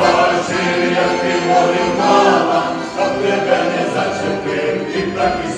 бачив, як ти молив мала, щоб тебе не зачепив, і так і